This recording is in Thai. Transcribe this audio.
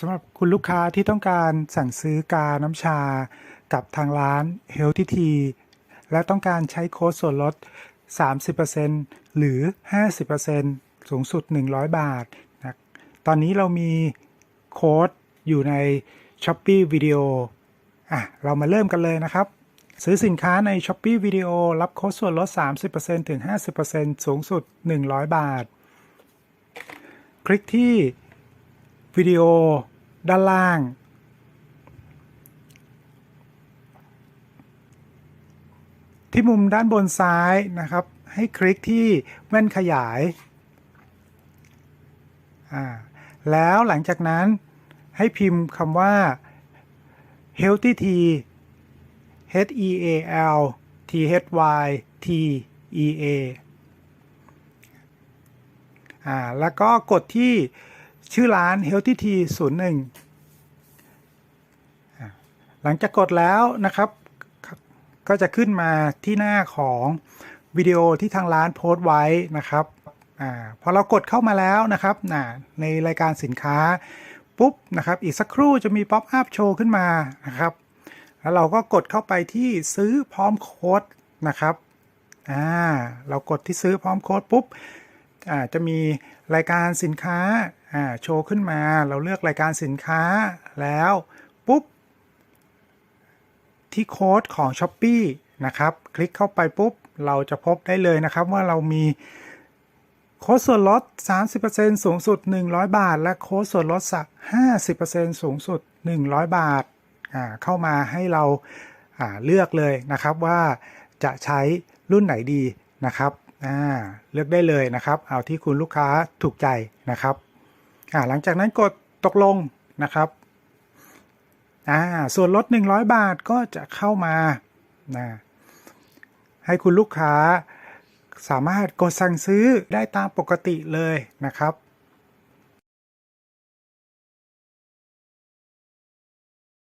สำหรับคุณลูกค้าที่ต้องการสั่งซื้อกาน้ำชา กับทางร้าน Healthy Tea และต้องการใช้โค้ดส่วนลด 30%หรือ 50%สูงสุด 100 บาทนะตอนนี้เรามีโค้ดอยู่ใน Shopee Video อะ เรามาเริ่มกันเลยนะครับ ซื้อสินค้าใน Shopee Video รับโค้ดส่วนลด 30%ถึง 50%สูงสุด 100 บาท คลิกที่ วิดีโอ ด้านล่าง ที่มุมด้านบนซ้ายนะครับ ให้คลิกที่แว่นขยายอ่าแล้วหลังจากนั้นให้พิมพ์คำว่า healthy tea h e a l t h y t e a อ่าแล้วก็กดที่ ชื่อร้าน Healthy Tea 01อ่าหลังจากกดแล้วนะครับ ก็จะขึ้นมาที่หน้าของวิดีโอที่ทางร้านโพสต์ไว้นะครับอาพอเรากดเข้ามาแล้วนะครับอ่าในรายการสินค้าปุ๊บนะครับ อีกสักครู่จะมีป๊อปอัพโชว์ขึ้นมานะครับ แล้วเราก็กดเข้าไปที่ซื้อพร้อมโค้ดนะครับอ่าเรากดที่ซื้อพร้อมโค้ดปุ๊บอ่าจะมีรายการสินค้า อ่าโชว์ขึ้นมาเราเลือกรายการสินค้าแล้ว ปุ๊บ ที่โค้ดของ s h อ p e e นะครับ คลิกเข้าไปปุ๊บ เราจะพบได้เลยนะครับว่าเรามีโค้ดส่วนลด 30%สูงสุด 100 บาท และโค้ดส่วนลดสัก50%สูงสุด 100 บาทอ่าเข้ามาให้เราอ่าเลือกเลยนะครับว่าจะใช้รุ่นไหนดีนะครับอ่าเลือกได้เลยนะครับ เอาที่คุณลูกค้าถูกใจนะครับ อ่าหลังจากนั้นกดตกลงนะครับอ่าส่วนลด 100 บาทก็จะเข้ามานะให้คุณลูกค้าสามารถกดสั่งซื้อได้ตามปกติเลยนะครับ